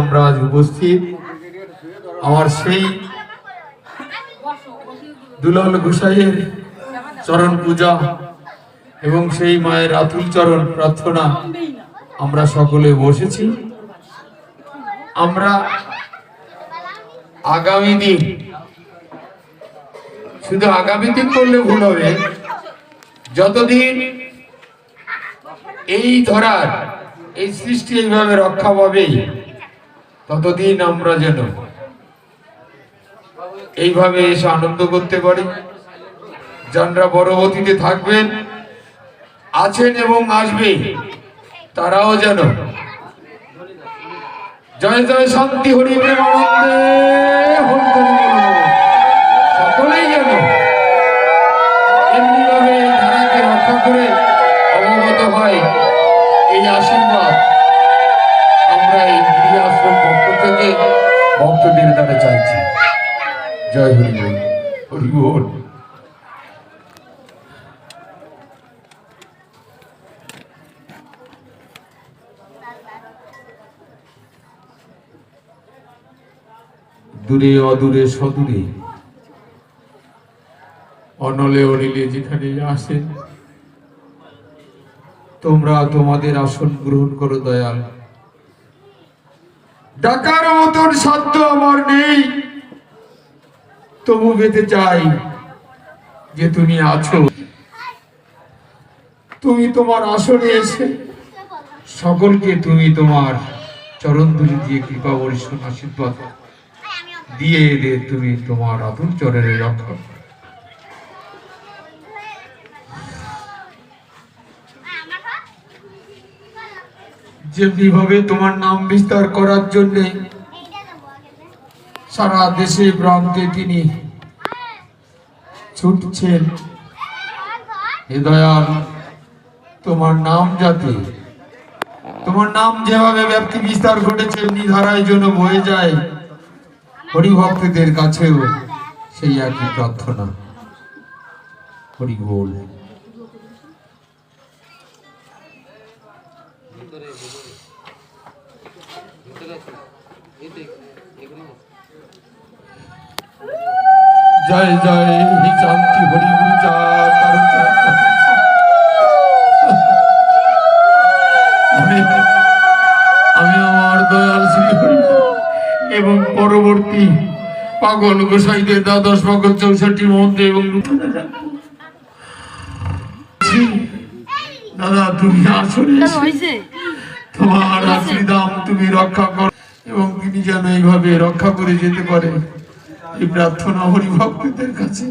আমরা আজ উপস্থিত? আমার সেই দুলাল গোসাইয়ের চরণ পূজা এবং সেই মায়ের আতুল চরণ প্রার্থনা আমরা সকলে বসেছি। আমরা আগামী দিন, শুধু আগামী দিন করলে ভুল হবে, যতদিন এই ধরার, এই সৃষ্টি এইভাবে রক্ষা পাবে ততদিন আমরা যেন এইভাবে এসে আনন্দ করতে পারি। যারা পরবর্তীতে থাকবেন, আছেন এবং আসবে, তারাও যেন। জয় জয় শান্তি, হরি প্রেম জয় হরি হরি দূরে অদূরে সদূরে অনলে অনিলে যেখানে আসেন, তোমরা তোমাদের আসন গ্রহণ করো দয়াল। ডাকার মতন সাধ্য আমার নেই। তবু পেতে চাই যে তুমি আছো। তুমি তোমার আসনে এসে সকলকে তুমি তোমার চরণ ধুলি দিয়ে কৃপা বরিষ্ণ আশীর্বাদ দিয়ে এদের তুমি তোমার আতুল চরণে রক্ষা করো। যেমনি তোমার নাম বিস্তার করার জন্য সারা দেশে প্রান্তে তিনি ছুটছেন। হে দয়াল তোমার নাম যাতে তোমার নাম যেভাবে ব্যাপ্তি বিস্তার ঘটেছে, এমনি ধারায় জন্য বয়ে যায়। হরিভক্তদের কাছেও সেই একই প্রার্থনা। হরি জয় জয় হি শান্তি হরি চার। আমি আমি আমার দয়াল শ্রী হরি এবং পরবর্তী পাগল গোসাইদের দ্বাদশ পাগল চৌষট্টি মন্ত্রে এবং দাদা তুমি আসলে তোমার আশ্রিদাম তুমি রক্ষা কর এবং তিনি যেন এইভাবে রক্ষা করে যেতে পারে এই প্রার্থনা হরিভক্তদের কাছে।